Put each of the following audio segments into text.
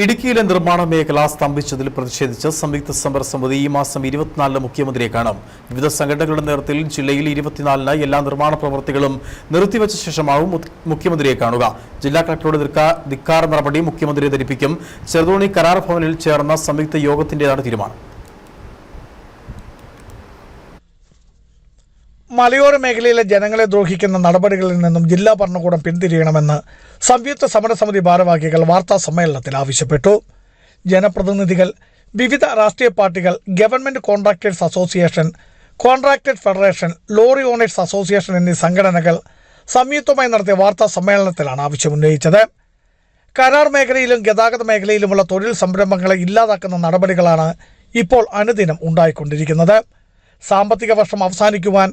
ഇടുക്കിയിലെ നിർമ്മാണ മേഖല സ്തംഭിച്ചതിൽ പ്രതിഷേധിച്ച് സംയുക്ത സമര സമിതി ഈ മാസം ഇരുപത്തിനാലിന് മുഖ്യമന്ത്രിയെ കാണും. വിവിധ സംഘടനകളുടെ നേതൃത്വത്തിൽ ജില്ലയിൽ ഇരുപത്തിനാലിന് എല്ലാ നിർമ്മാണ പ്രവൃത്തികളും നിർത്തിവച്ച ശേഷമാവും മുഖ്യമന്ത്രിയെ കാണുക. ജില്ലാ കളക്ടറുടെ ധിക്കാ- ധിക്കാർ മറുപടി മുഖ്യമന്ത്രിയെ ധരിപ്പിക്കും. ചെറുതോണി കരാർ ഭവനിൽ ചേർന്ന സംയുക്ത യോഗത്തിന്റേതാണ് തീരുമാനം. മലയോര മേഖലയിലെ ജനങ്ങളെ ദ്രോഹിക്കുന്ന നടപടികളിൽ നിന്നും ജില്ലാ ഭരണകൂടം പിന്തിരിയണമെന്ന് സംയുക്ത സമരസമിതി ഭാരവാഹികൾ വാർത്താ സമ്മേളനത്തിൽ ആവശ്യപ്പെട്ടു. ജനപ്രതിനിധികൾ വിവിധ രാഷ്ട്രീയ പാർട്ടികൾ government contractors association contractors federation lorry owners association എന്നീ സംഘടനകൾ സംയുക്തമായി നടത്തിയ വാർത്താ സമ്മേളനത്തിലാണ് ആവശ്യമുന്നയിച്ചത്. കരാർ മേഖലയിലും ഗതാഗത മേഖലയിലുമുള്ള തൊഴിൽ സംരംഭങ്ങളെ ഇല്ലാതാക്കുന്ന നടപടികളാണ് ഇപ്പോൾ അനുദിനം ഉണ്ടായിക്കൊണ്ടിരിക്കുന്നത്. സാമ്പത്തിക വർഷം അവസാനിക്കുവാൻ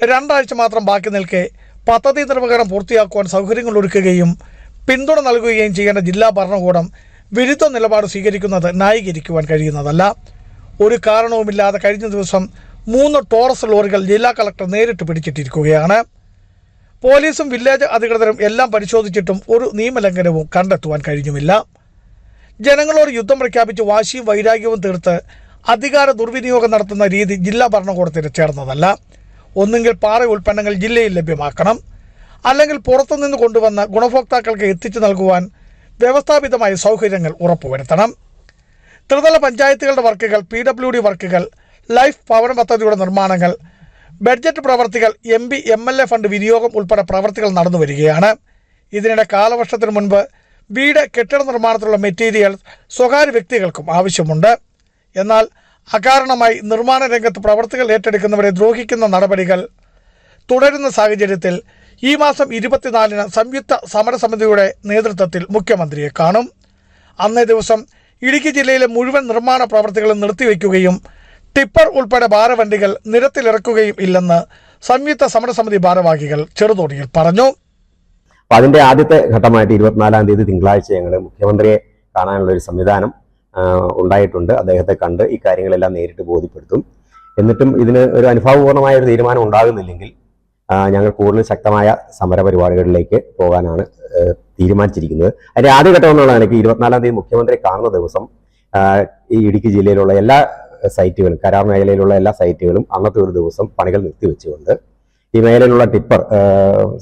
രണ്ടാഴ്ച മാത്രം ബാക്കി നിൽക്കെ പദ്ധതി നിർവഹണം പൂർത്തിയാക്കുവാൻ സൗകര്യങ്ങൾ ഒരുക്കുകയും പിന്തുണ നൽകുകയും ചെയ്യേണ്ട ജില്ലാ ഭരണകൂടം വിരുദ്ധ നിലപാട് സ്വീകരിക്കുന്നത് ന്യായീകരിക്കുവാൻ കഴിയുന്നതല്ല. ഒരു കാരണവുമില്ലാതെ കഴിഞ്ഞ ദിവസം മൂന്ന് ടോറസ് ലോറികൾ ജില്ലാ കളക്ടർ നേരിട്ട് പിടിച്ചിട്ടിരിക്കുകയാണ്. പോലീസും വില്ലേജ് അധികൃതരും എല്ലാം പരിശോധിച്ചിട്ടും ഒരു നിയമലംഘനവും കണ്ടെത്തുവാൻ കഴിഞ്ഞുമില്ല. ജനങ്ങളോട് യുദ്ധം പ്രഖ്യാപിച്ച് വാശിയും വൈരാഗ്യവും തീർത്ത് അധികാര ദുർവിനിയോഗം നടത്തുന്ന രീതി ജില്ലാ ഭരണകൂടത്തിന് ചേർന്നതല്ല. ഒന്നുകിൽ പാറ ഉൽപ്പന്നങ്ങൾ ജില്ലയിൽ ലഭ്യമാക്കണം. അല്ലെങ്കിൽ പുറത്തുനിന്ന് കൊണ്ടുവന്ന ഗുണഭോക്താക്കൾക്ക് എത്തിച്ചു നൽകുവാൻ വ്യവസ്ഥാപിതമായ സൗകര്യങ്ങൾ ഉറപ്പുവരുത്തണം. ത്രിതല പഞ്ചായത്തുകളുടെ വർക്കുകൾ പി ഡബ്ല്യു ഡി വർക്കുകൾ ലൈഫ് ഭവന പദ്ധതിയുടെ നിർമ്മാണങ്ങൾ ബഡ്ജറ്റ് പ്രവർത്തികൾ M P M L A fund വിനിയോഗം ഉൾപ്പെടെ പ്രവർത്തികൾ നടന്നു വരികയാണ്. ഇതിനിടെ കാലവർഷത്തിന് മുൻപ് വീട് കെട്ടിട നിർമ്മാണത്തിലുള്ള മെറ്റീരിയൽ സ്വകാര്യ വ്യക്തികൾക്കും ആവശ്യമുണ്ട്. എന്നാൽ അകാരണമായി നിർമ്മാണ രംഗത്ത് പ്രവർത്തികൾ ഏറ്റെടുക്കുന്നവരെ ദ്രോഹിക്കുന്ന നടപടികൾ തുടരുന്ന സാഹചര്യത്തിൽ ഈ മാസം ഇരുപത്തിനാലിന് സംയുക്ത സമരസമിതിയുടെ നേതൃത്വത്തിൽ മുഖ്യമന്ത്രിയെ കാണും. അന്നേ ദിവസം ഇടുക്കി ജില്ലയിലെ മുഴുവൻ നിർമ്മാണ പ്രവർത്തികളും നിർത്തിവെക്കുകയും ടിപ്പർ ഉൾപ്പെടെ ഭാരവണ്ടികൾ നിരത്തിലിറക്കുകയും ഇല്ലെന്ന് സംയുക്ത സമരസമിതി ഭാരവാഹികൾ ചെറുതോണിയിൽ പറഞ്ഞു. അതിന്റെ ആദ്യത്തെ ഘട്ടമായിട്ട് ഇരുപത്തിനാലാം തീയതി തിങ്കളാഴ്ച ഞങ്ങൾ മുഖ്യമന്ത്രിയെ കാണാനുള്ള ഒരു സംവിധാനം ഉണ്ടായിട്ടുണ്ട്. അദ്ദേഹത്തെ കണ്ട് ഈ കാര്യങ്ങളെല്ലാം നേരിട്ട് ബോധ്യപ്പെടുത്തും. എന്നിട്ടും ഇതിന് ഒരു അനുഭവപൂർണമായ ഒരു തീരുമാനം ഉണ്ടാകുന്നില്ലെങ്കിൽ ഞങ്ങൾ കൂടുതൽ ശക്തമായ സമര പരിപാടികളിലേക്ക് പോകാനാണ് തീരുമാനിച്ചിരിക്കുന്നത്. അതിന്റെ ആദ്യഘട്ടം എന്നുള്ള നിലയ്ക്ക് ഇരുപത്തിനാലാം തീയതി മുഖ്യമന്ത്രി കാണുന്ന ദിവസം ഈ ഇടുക്കി ജില്ലയിലുള്ള എല്ലാ സൈറ്റുകളും കരാർ മേഖലയിലുള്ള എല്ലാ സൈറ്റുകളും അന്നത്തെ ഒരു ദിവസം പണികൾ നിർത്തിവെച്ചുകൊണ്ട് ഈ മേഖലയിലുള്ള ടിപ്പർ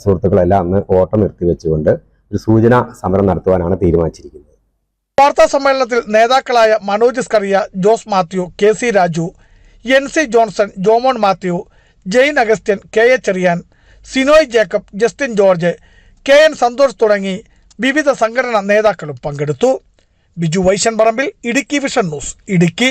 സുഹൃത്തുക്കളെല്ലാം അന്ന് ഓട്ടം നിർത്തിവെച്ചുകൊണ്ട് ഒരു സൂചന സമരം നടത്തുവാനാണ് തീരുമാനിച്ചിരിക്കുന്നത്. വാർത്താ സമ്മേളനത്തിൽ നേതാക്കളായ Manoj Skaria Jose Mathew K C Raju N C Johnson Jomon Mathew Jain Augustine K A Cherian Sinoy Jacob Justin George K N Santhosh തുടങ്ങി വിവിധ സംഘടനാ നേതാക്കളും പങ്കെടുത്തു. Biju Vaishan Parambil Idukki Vision News Idukki.